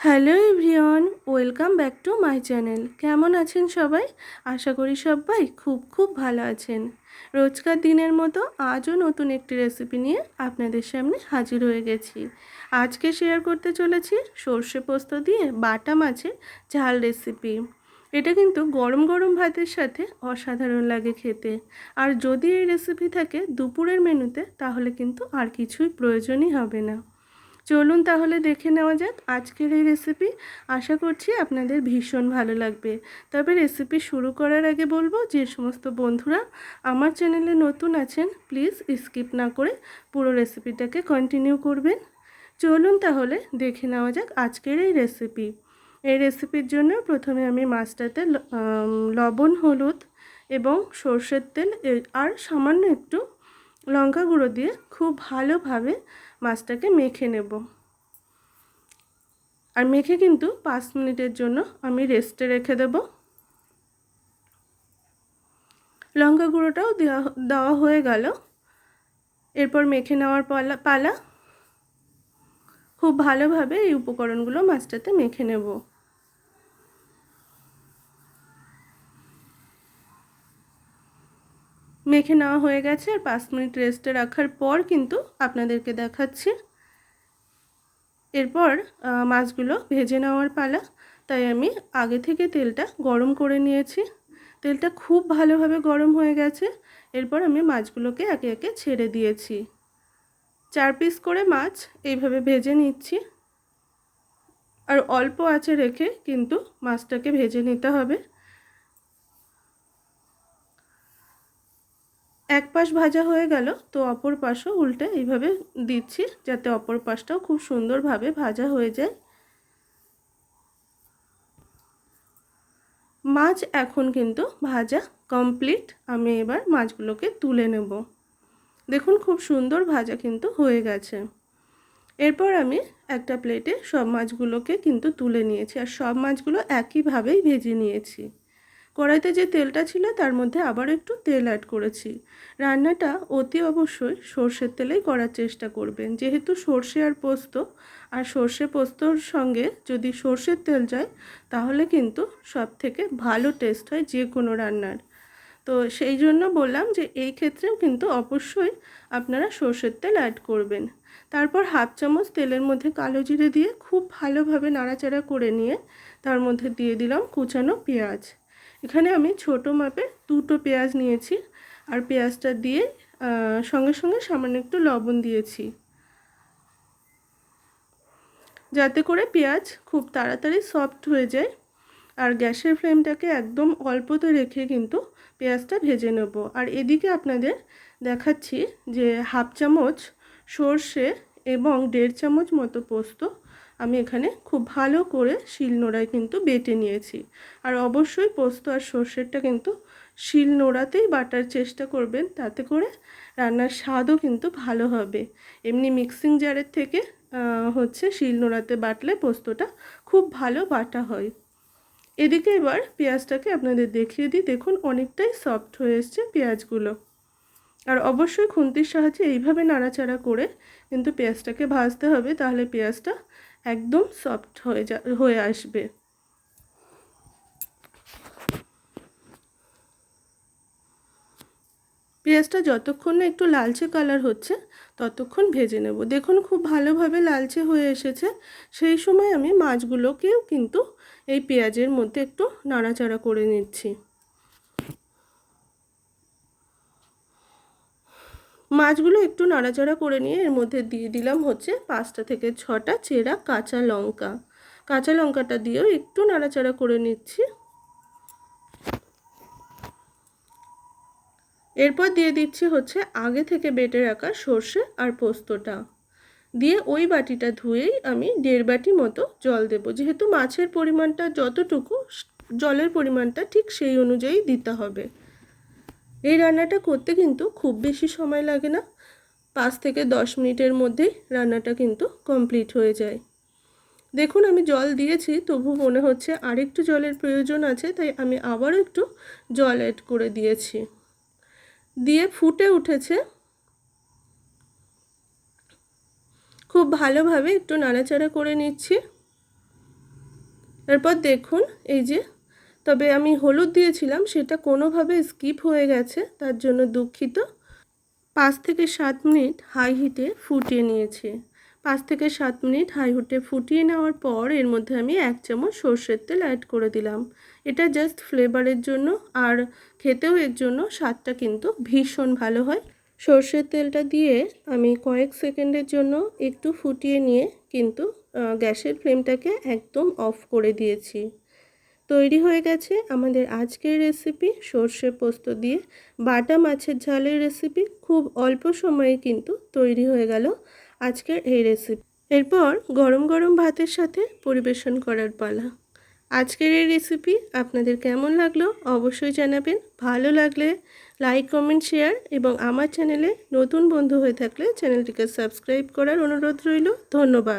Hello everyone, welcome back to my channel. কেমন আছেন সবাই? আশা করি সবাই খুব খুব ভালো আছেন। রোজকার দিনের মতো আজও নতুন একটি রেসিপি নিয়ে আপনাদের সামনে হাজির হয়ে গেছি। আজকে শেয়ার করতে চলেছি সর্ষে পোস্ত দিয়ে বাটা মাছের ঝাল রেসিপি এটা কিন্তু গরম গরম ভাতের সাথে অসাধারণ লাগে খেতে। আর যদি এই রেসিপি থাকে দুপুরের মেনুতে তাহলে কিন্তু আর কিছুই প্রয়োজনই হবে না। চলুন তাহলে দেখে নেওয়া যাক আজকের এই রেসিপি আশা করছি আপনাদের ভীষণ ভালো লাগবে। তবে রেসিপি শুরু করার আগে বলব, যে সমস্ত বন্ধুরা আমার চ্যানেলে নতুন আছেন প্লিজ স্কিপ না করে পুরো রেসিপিটাকে কন্টিনিউ করবেন। চলুন তাহলে দেখে নেওয়া যাক আজকের এই রেসিপি এই রেসিপির জন্য প্রথমে আমি মাছটাতে লবণ, হলুদ এবং সর্ষের তেল আর সামান্য একটু লঙ্কা গুঁড়ো দিয়ে খুব ভালোভাবে মাছটাকে মেখে নেব। আর মেখে কিন্তু পাঁচ মিনিটের জন্য আমি রেস্টে রেখে দেব। লঙ্কা গুঁড়োটাও দেওয়া দেওয়া হয়ে গেল। এরপর মেখে নেওয়ার পালা পালা। খুব ভালোভাবে এই উপকরণগুলো মাছটাতে মেখে নেব। মেখে নেওয়া হয়ে গেছে আর পাঁচ মিনিট রেস্টে রাখার পর কিন্তু আপনাদেরকে দেখাচ্ছি। এরপর মাছগুলো ভেজে নেওয়ার পালা। তাই আমি আগে থেকে তেলটা গরম করে নিয়েছি। তেলটা খুব ভালোভাবে গরম হয়ে গেছে। এরপর আমি মাছগুলোকে একে একে ছেড়ে দিয়েছি। চার পিস করে মাছ এইভাবে ভেজে নিচ্ছি। আর অল্প আছে রেখে কিন্তু মাছটাকে ভেজে নিতে হবে। এক পাশ ভাজা হয়ে গেল, তো অপর পাশও উল্টে এইভাবে দিচ্ছি যাতে অপর পাশটাও খুব সুন্দরভাবে ভাজা হয়ে যায়। মাছ এখন কিন্তু ভাজা কমপ্লিট। আমি এবার মাছগুলোকে তুলে নেব। দেখুন খুব সুন্দর ভাজা কিন্তু হয়ে গেছে। এরপর আমি একটা প্লেটে সব মাছগুলোকে কিন্তু তুলে নিয়েছি আর সব মাছগুলো একইভাবেই ভেজে নিয়েছি। কড়াইতে যে তেলটা ছিল তার মধ্যে আবার একটু তেল অ্যাড করেছি। রান্নাটা অতি অবশ্যই সর্ষের তেলেই করার চেষ্টা করবেন। যেহেতু সর্ষে আর পোস্ত, আর সর্ষে পোস্তর সঙ্গে যদি সর্ষের তেল যায়, তাহলে কিন্তু সব থেকে ভালো টেস্ট হয় যে কোনো রান্নার। তো সেই জন্য বললাম যে এই ক্ষেত্রেও কিন্তু অবশ্যই আপনারা সর্ষের তেল অ্যাড করবেন। তারপর হাফ চামচ তেলের মধ্যে কালো জিরে দিয়ে খুব ভালোভাবে নাড়াচাড়া করে নিয়ে তার মধ্যে দিয়ে দিলাম কুচানো পেঁয়াজ। এখানে আমি ছোট মাপে দুটো পেঁয়াজ নিয়েছি আর পেঁয়াজটা দিয়ে সঙ্গে সঙ্গে সামান্য একটু লবণ দিয়েছি। যাতে করে পেঁয়াজ খুব তাড়াতাড়ি সফট হয়ে যায় আর গ্যাসের ফ্লেমটাকে একদম অল্পতে রেখে কিন্তু পেঁয়াজটা ভেজে নেব। আর এদিকে আপনাদের দেখাচ্ছি যে হাফ চামচ সর্ষে এবং দেড় চামচ মতো পোস্ত আমি এখানে খুব ভালো করে শিল নোড়ায় কিন্তু বেটে নিয়েছি। আর অবশ্যই পোস্ত আর সর্ষেরটা কিন্তু শিল নোড়াতেই বাটার চেষ্টা করবেন, তাতে করে রান্নার স্বাদও কিন্তু ভালো হবে। এমনি মিক্সিং জারের থেকে হচ্ছে শিল নোড়াতে বাটলে পোস্তটা খুব ভালো বাটা হয়। এদিকে এবার পেঁয়াজটাকে আপনাদের দেখিয়ে দিই। দেখুন, অনেকটাই সফট হয়ে এসছে পেঁয়াজগুলো। আর অবশ্যই খুন্তির সাহায্যে এইভাবে নাড়াচাড়া করে কিন্তু পেঁয়াজটাকে ভাজতে হবে, তাহলে পেঁয়াজটা একদম সফট হয়ে যা, হয়ে আসবে। পেঁয়াজটা যতক্ষণ না একটু লালচে কালার হচ্ছে, ততক্ষণ ভেজে নেব। দেখুন খুব ভালোভাবে লালচে হয়ে এসেছে। সেই সময় আমি মাছগুলোকেও কিন্তু এই পেঁয়াজের মধ্যে একটু নাড়াচাড়া করে নিচ্ছি। মাছগুলো একটু নাড়াচাড়া করে নিয়ে এর মধ্যে দিয়ে দিলাম হচ্ছে পাঁচটা থেকে ছটা চেরা কাঁচা লঙ্কা। কাঁচা লঙ্কাটা দিয়েও একটু নাড়াচাড়া করে নিচ্ছি। এরপর দিয়ে দিচ্ছি হচ্ছে আগে থেকে বেটে রাখা সর্ষে আর পোস্তটা। দিয়ে ওই বাটিটা ধুয়েই আমি দেড় বাটি মতো জল দেব। যেহেতু মাছের পরিমাণটা যতটুকু, জলের পরিমাণটা ঠিক সেই অনুযায়ী দিতে হবে। এই রান্নাটা করতে কিন্তু খুব বেশি সময় লাগে না। পাঁচ থেকে দশ মিনিটের মধ্যেই রান্নাটা কিন্তু কমপ্লিট হয়ে যায়। দেখুন, আমি জল দিয়েছি, তবু মনে হচ্ছে আরেকটু জলের প্রয়োজন আছে, তাই আমি আবারও একটু জল অ্যাড করে দিয়েছি। দিয়ে ফুটে উঠেছে। খুব ভালোভাবে একটু নাড়াচাড়া করে নিচ্ছি। এরপর দেখুন, এই যে তবে আমি হলুদ দিয়েছিলাম, সেটা কোনোভাবে স্কিপ হয়ে গেছে, তার জন্য দুঃখিত। পাঁচ থেকে সাত মিনিট হাই হিটে ফুটিয়ে নিয়েছি। পাঁচ থেকে সাত মিনিট হাই হিটে ফুটিয়ে নেওয়ার পর এর মধ্যে আমি এক চামচ সর্ষের তেল অ্যাড করে দিলাম। এটা জাস্ট ফ্লেভারের জন্য, আর খেতেও এর জন্য স্বাদটা কিন্তু ভীষণ ভালো হয়। সর্ষের তেলটা দিয়ে আমি কয়েক সেকেন্ডের জন্য একটু ফুটিয়ে নিয়ে কিন্তু গ্যাসের ফ্লেমটাকে একদম অফ করে দিয়েছি। তৈরি হয়ে গেছে আমাদের আজকের রেসিপি সর্ষে পোস্ত দিয়ে। বাটা মাছের ঝালের রেসিপি খুব অল্প সময়ে কিন্তু তৈরি হয়ে গেল আজকের এই রেসিপি এরপর গরম গরম ভাতের সাথে পরিবেশন করার পালা। আজকের এই রেসিপি আপনাদের কেমন লাগল অবশ্যই জানাবেন। ভালো লাগলে লাইক কমেন্ট শেয়ার এবং আমার চ্যানেলে নতুন বন্ধু হয়ে থাকলে চ্যানেলটিকে সাবস্ক্রাইব করার অনুরোধ রইল। ধন্যবাদ।